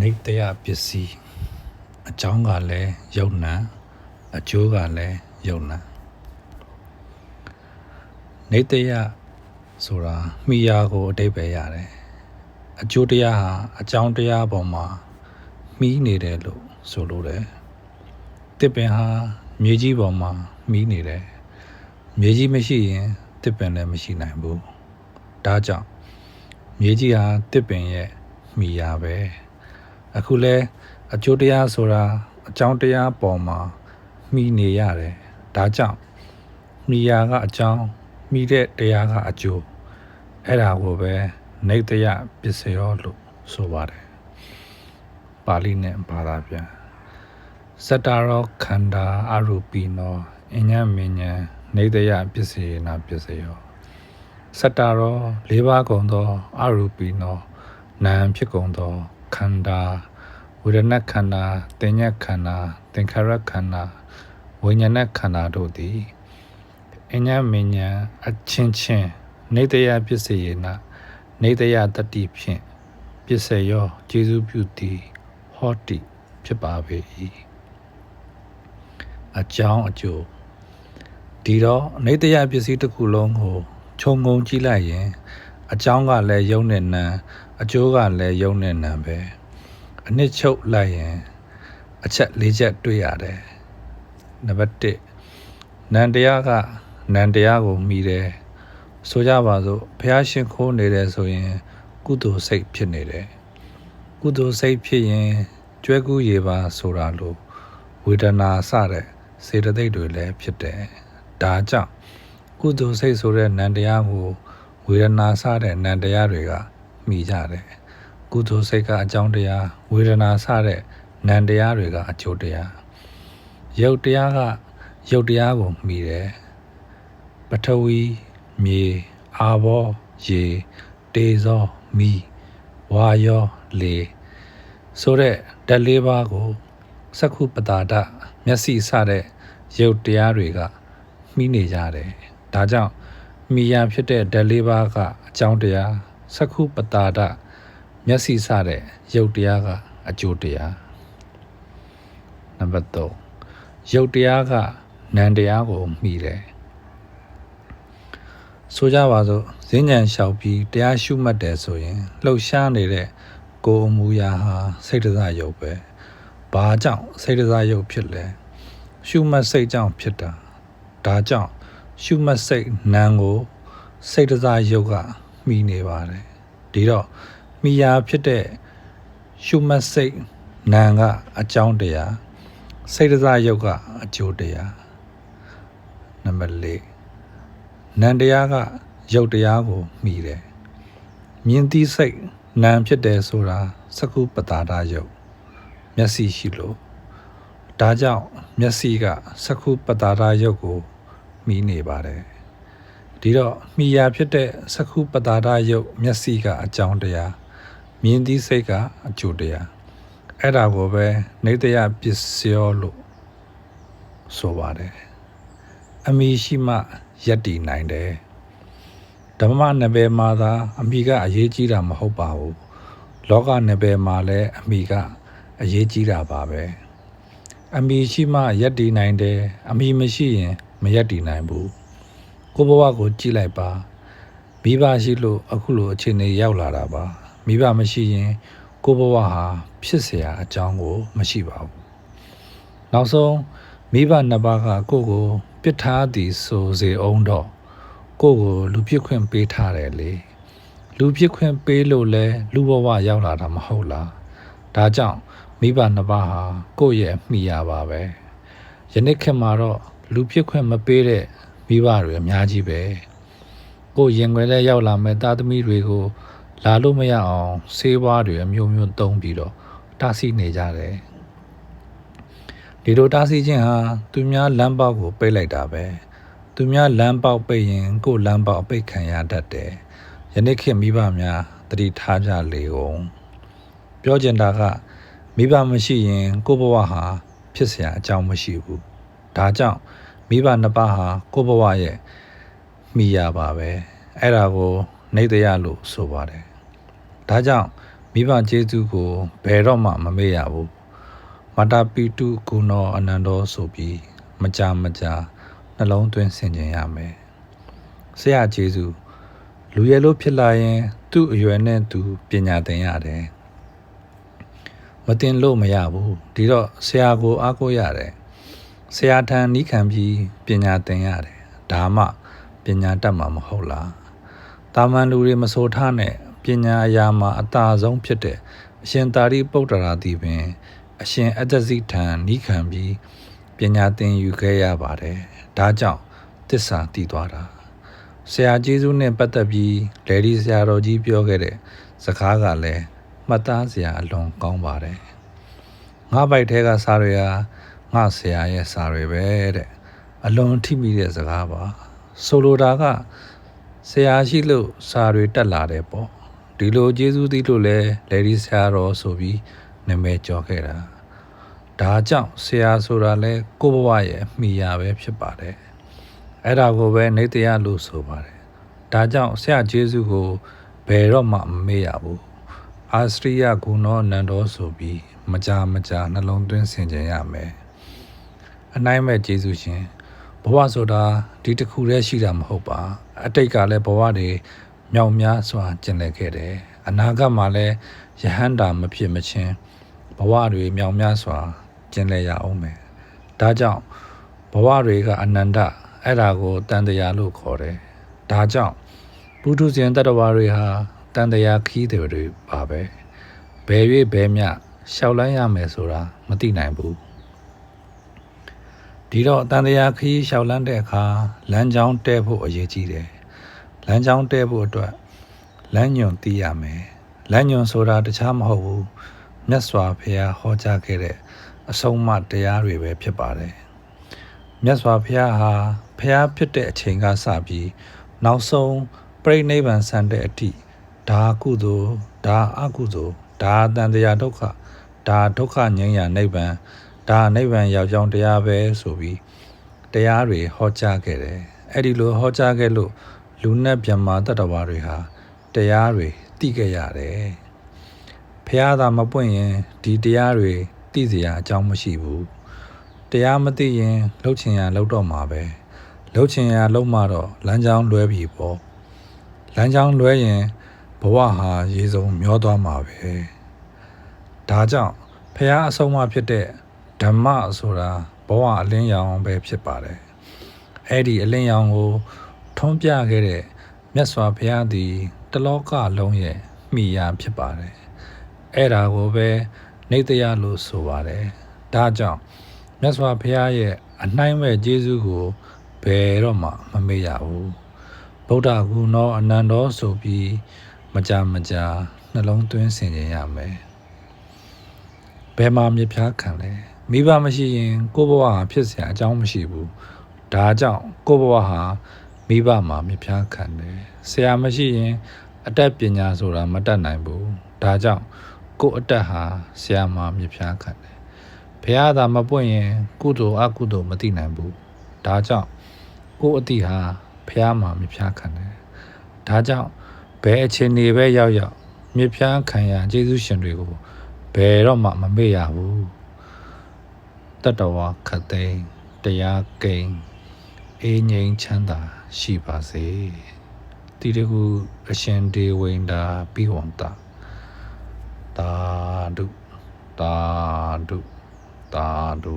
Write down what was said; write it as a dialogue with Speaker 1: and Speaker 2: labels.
Speaker 1: နေတယပစ္စည်းအကြောင်းကလည်းယုံနံအကျိုးကလည်းယုံနံနေတယဆိုတာမိယာကိုအတိတ်ပဲရတယ်အကျိုးတရားဟာအကြောင်းတရားပေါ်မှာမှီးနေတယ်လို့ဆိုလိုတယ်တစ်ပင်ဟာမြေကြီးပေါ်မှာမှီးနေတယ်မြေကြီးမရှိရင်တစ်ပင်လည်းမရှိနိုင်ဘူးဒါကြောင့်မြေကြီးဟာတစ်ပင်ရဲ့မိယာပဲ အခုလဲအကျိုးတရားဆိုတာအကြောင်းတရားပေါ်မှာမှီနေရတယ်ဒါကြောင့်မိယာကအကြောင်းမိတဲ့တရားကအကျိုးအဲ့ဒါကိုပဲနေတယပစ္စယောလို့ဆိုပါတယ်ပါဠိနဲ့ဘာသာပြန်စတ္တရောခန္ဓာအရူပိနောအညမဉ္ဉံနေတယပစ္စေနာပစ္စယောစတ္တရော၄ပါးကုန်သောအရူပိနောနာမ်ဖြစ်ကုန်သော ခန္ဓာဝေဒနာခန္ဓာတင်ညက်ခန္ဓာသင်္ခါရခန္ဓာဝိညာဏခန္ဓာတို့သည်အညမဉ္ဉံအချင်းချင်းနေတယပစ္စေယနာနေတယတတိဖြင့်ပစ္စယောကျေစုပြုသည်ဟောတိဖြစ်ပါပေ၏အကြောင်းအကျိုးဒီတော့နေတယပစ္စည်းတစ်ခုလုံးကိုခြုံငုံကြည့်လိုက်ရင် အကြောင်းကလည်းယုံနဲ့နံ အကျိုးကလည်းယုံနဲ့နံပဲအနှစ်ချုပ်လိုက်ရင်အချက်၄ချက်တွေ့ရတယ်နံပါတ်1နံတရားကနံတရားကိုမိတယ်ဆိုကြပါစို့ဘုရားရှင်ခိုးနေတယ်ဆိုရင် ကုသိုလ်စိတ်ဖြစ်နေတယ်ကုသိုလ်စိတ်ဖြစ်ရင်ကျွဲကူးရေပါဆိုတာလို့ဝေဒနာစတဲ့စေတသိက်တွေလည်းဖြစ်တယ်ဒါကြောင့်ကုသိုလ်စိတ်ဆိုတဲ့နံတရားကိုဝေဒနာစတဲ့နံတရားတွေက မိကြတယ်ကုသိုလ်စိတ်ကအကြောင်းတရားဝေဒနာစတဲ့နံတရားတွေကအကျိုးတရားရုပ်တရားကရုပ်တရားကိုမိတယ်ပထဝီမြေအာဘောရေတေဇောမီဝါယောလေဆိုတဲ့ဓာတ်လေးပါးကိုစက္ခုပတာဒမျက်စိစတဲ့ရုပ်တရားတွေကမှီးနေကြတယ်ဒါကြောင့်မိယာဖြစ်တဲ့ဓာတ်လေးပါးကအကြောင်းတရား စက္ခုပတာဒမျက်စိစတဲ့ရုပ်တရားကအကျိုးတရားနံပါတ်3ရုပ်တရားကနံတရားကိုမှီတယ်ဆိုကြပါစို့ဈဉ္ဉံလျှောက်ပြီးတရားရှုမှတ်တယ်ဆိုရင်လှုပ်ရှားနေတဲ့ကိုယ်အမူအရာဟာစိတ်တစားရုပ်ပဲဘာကြောင့်စိတ်တစားရုပ်ဖြစ်လဲရှုမှတ်စိတ်ကြောင့်ဖြစ်တာဒါကြောင့်ရှုမှတ်စိတ်နာမ်ကိုစိတ်တစားရုပ်က မှီနေပါတယ်ဒီတော့မိယာဖြစ်တဲ့ရှုမှတ်စိတ်နာမ်ကအကြောင်းတရားစိတ်တစားရုပ်ကအကျိုးတရားနံပါတ်၄နံတရားကရုပ်တရားကိုမှီတယ်မြင်သိစိတ်နာမ်ဖြစ်တယ်ဆိုတာသကုပတာဒရုပ်မျက်စိရှိလို့ဒါကြောင့်မျက်စိကသကုပတာဒရုပ်ကိုမှီနေပါတယ် ဒီတော့မှီရာဖြစ်တဲ့သကုပတာဒရုပ်မျက်စိကအကြောင်းတရားမြင်သိစိတ်ကအကျိုးတရားအဲ့ဒါကိုပဲနေတယပစ္စယောလို့ဆိုပါတယ်အမိရှိမှယက်တည်နိုင်တယ်ဓမ္မနယ်ပယ်မှာသာအမိကအရေးကြီးတာမဟုတ်ပါဘူးလောကနယ်ပယ်မှာလည်းအမိကအရေးကြီးတာပါပဲအမိရှိမှယက်တည်နိုင်တယ်အမိမရှိရင်မယက်တည်နိုင်ဘူး ကိုဘဝကိုကြည့်လိုက်ပါမိဘရှိလို့အခုလိုအခြေအနေရောက်လာတာပါမိဘမရှိရင်ကိုဘဝဟာဖြစ်เสียအကြောင်းကို မရှိပါဘူးနောက်ဆုံးမိဘနှစ်ပါးကကိုကိုပစ်ထားသည်ဆိုစေအောင်တော့ကိုကိုလူပြစ်ခွင့်ပေးထားတယ်လေလူပြစ်ခွင့်ပေးလို့လဲလူဘဝရောက်လာတာမဟုတ်လားဒါကြောင့်မိဘနှစ်ပါးဟာကိုယ့်ရဲ့မိရပါပဲယနေ့ခေတ်မှာတော့လူပြစ်ခွင့်မပေးတဲ့ မိဘတွေအများကြီးပဲကိုရင်ွယ်လဲရောက်လာမဲ့သားသမီးတွေကို လာလို့မရအောင်ဆေးဝါးတွေအမျိုးမျိုးသုံးပြီးတော့တားဆီးနေကြတယ်ဒီလိုတားဆီးခြင်းဟာသူများလမ်းပေါက်ကိုပိတ်လိုက်တာပဲသူများလမ်းပေါက်ပိတ်ရင် ကိုယ်လမ်းပေါက်ပိတ်ခံရတတ်တယ်ယနေ့ခေတ်မိဘများတတိထားကြလေကုန်ပြောချင်တာကမိဘမရှိရင် ကိုယ့်ဘဝဟာဖြစ်เสียအကြောင်းမရှိဘူးဒါကြောင့် မိဘနှစ်ပါးဟာကိုယ့်ဘဝရဲ့မိရပါပဲအဲ့ဒါကိုနေတရလို့ဆိုပါတယ်ဒါကြောင့်မိမိဘကျေးဇူးကိုဘယ်တော့မှမမေ့ရဘူးမတာပီတုကုနောအနန္တောဆိုပြီးမကြမကြာနှလုံးသွင်းဆင်ခြင်ရမယ်ဆရာကျေးဇူးလူရဲလို့ဖြစ်လာရင် သူ့အရွယ်နဲ့သူပညာသင်ရတယ်မတင်လို့မရဘူးဒီတော့ဆရာကိုအားကိုးရတယ် ဆရာထံနီးခံပြီးပညာသင်ရတယ်ဒါမှပညာတတ်မှာမဟုတ်လားတာမန်လူတွေမဆိုထားနဲ့ပညာအရာမှာအသာဆုံးဖြစ်တဲ့အရှင်သာရိပုတ္တရာသည်ပင် အရှင်အတ္တဇိထံနီးခံပြီးပညာသင်ယူခဲ့ရပါတယ်ဒါကြောင့်တစ္ဆာတည်သွားတာဆရာကျေးဇူးနဲ့ပတ်သက်ပြီးလေဒီဆရာတော်ကြီးပြောခဲ့တဲ့စကားကလည်းမှတ်သားစရာအလွန်ကောင်းပါတယ်ငါဘိုက်ထဲကစာတွေဟာ ငါဆရာရဲ့စာတွေပဲတဲ့အလွန်ထိမိတဲ့စကားပါဆိုလိုတာကဆရာရှိလို့စာတွေတက်လာတယ်ပေါ့ဒီလိုကျေးဇူးသီးလို့လဲလေဒီဆရာတော်ဆိုပြီးနာမည်ကျော်ခဲ့တာဒါကြောင့်ဆရာဆိုတာလဲကိုယ့်ဘဝရဲ့အမိယာပဲဖြစ်ပါတယ်အဲ့ဒါကိုပဲနေတရားလို့ဆိုပါတယ်ဒါကြောင့်ဆရာကျေးဇူးကိုဘယ်တော့မှမမေ့ရဘူးအာစတရိယဂုဏောနန္ဒောဆိုပြီးမကြာမကြာနှလုံးသွင်းဆင်ခြင်ရမယ် အနိုင်မဲ့ကျေးဇူးရှင်ဘဝဆိုတာဒီတစ်ခုတည်းရှိတာမဟုတ်ပါ အတိတ်ကလည်းဘဝတွေမြောက်များစွာကျင်လည်ခဲ့တယ်အနာဂတ်မှာလည်းယဟန္တာမဖြစ်မချင်းဘဝတွေမြောက်များစွာကျင်လည်ရအောင်မယ်ဒါကြောင့်ဘဝတွေကအနန္တအဲ့ဒါကိုတန်တရားလို့ခေါ်တယ်ဒါကြောင့်ပုထုဇဉ်တတ္တဝါတွေဟာတန်တရားခီးတွေပါပဲဘယ်၍ဘယ်မျှရှောက်လန်းရမယ်ဆိုတာမသိနိုင်ဘူး ဒီတော့တန်တရားခီးရှောက်လန်းတဲ့အခါလမ်းကြောင်းတဲဖို့အရေးကြီးတယ်လမ်းကြောင်းတဲဖို့အတွက်လမ်းညွန်သိရမယ်လမ်းညွန်ဆိုတာတခြားမဟုတ်ဘူးမြတ်စွာဘုရားဟောကြားခဲ့တဲ့အဆုံးအမတရားတွေပဲဖြစ်ပါတယ်မြတ်စွာဘုရားဟာဘုရားဖြစ်တဲ့အချိန်ကစပြီးနောက်ဆုံးပြိဋိနိဗ္ဗာန်ဆန်တဲ့အထိဒါကုသိုလ်ဒါအကုသိုလ်ဒါတန်တရားဒုက္ခဒါဒုက္ခငြိမ်းရာနိဗ္ဗာန် ဒါနိဗ္ဗာန်ရောက်ကြောင်းတရားပဲဆိုပြီးတရားတွေဟောကြားခဲ့တယ်အဲ့ဒီလိုဟောကြားခဲ့လို့လူနဲ့မြမာတတ္တဝါတွေဟာတရားတွေသိခဲ့ရတယ်ဖះသာမပွင့်ရင်ဒီတရားတွေသိစရာအကြောင်းမရှိဘူးတရားမသိရင်လှုပ်ချင်ရလှုပ်တော့မှာပဲလှုပ်ချင်ရလှုပ်မှတော့လမ်းကြောင်းလွဲပြီပေါ့လမ်းကြောင်းလွဲရင်ဘဝဟာရေစုံမျောသွားမှာပဲဒါကြောင့်ဖះအဆုံးအဖြစ်တဲ့ ဓမ္မဆိုတာဘဝအလင်းရောင်ပဲဖြစ်ပါတယ်အဲ့ဒီအလင်းရောင်ကို ထွန်းပြခဲ့တဲ့မြတ်စွာဘုရားသည်တလောကလုံးရဲ့မိယာဖြစ်ပါတယ်အဲ့ဒါကိုပဲနေတရားလို့ဆိုပါတယ်ဒါကြောင့်မြတ်စွာဘုရားရဲ့အနှိုင်းမဲ့ကျေးဇူးကိုဘယ်တော့မှမမေ့ရဘူးဗုဒ္ဓဂုဏောအနန္တောဆိုပြီးမကြမကြာနှလုံးသွင်းဆင်ခြင်ရမယ်ဘယ်မှာမြဖြားခံလဲ မိဘမရှိရင်ကိုယ့်ဘဝဟာဖြစ်เสียအကြောင်းမရှိဘူးဒါကြောင့်ကိုယ့်ဘဝဟာမိဘမှာမြဖြားခံတယ်ဆရာမရှိရင်အတတ်ပညာဆိုတာမတတ်နိုင်ဘူးဒါကြောင့်ကိုယ့်အတတ်ဟာဆရာမှာမြဖြားခံတယ်ဘုရားသာမပွင့်ရင်ကုသိုလ်အကုသိုလ်မသိနိုင်ဘူးဒါကြောင့်ကိုယ့်အတိဟာဘုရားမှာမြဖြားခံတယ်ဒါကြောင့်ဘယ်အခြေအနေပဲရောက်ရောက်မြဖြားခံရကျေးဇူးရှင်တွေကိုဘယ်တော့မှမမေ့ရဘူး တတဝခတ်သိမ်းတရားကိန်းအေးငြိမ်းချမ်းသာရှိပါစေတိတကူအရှင်ဒေဝိန္ဒာပိဝန္တာတာဒုတာဒုတာဒု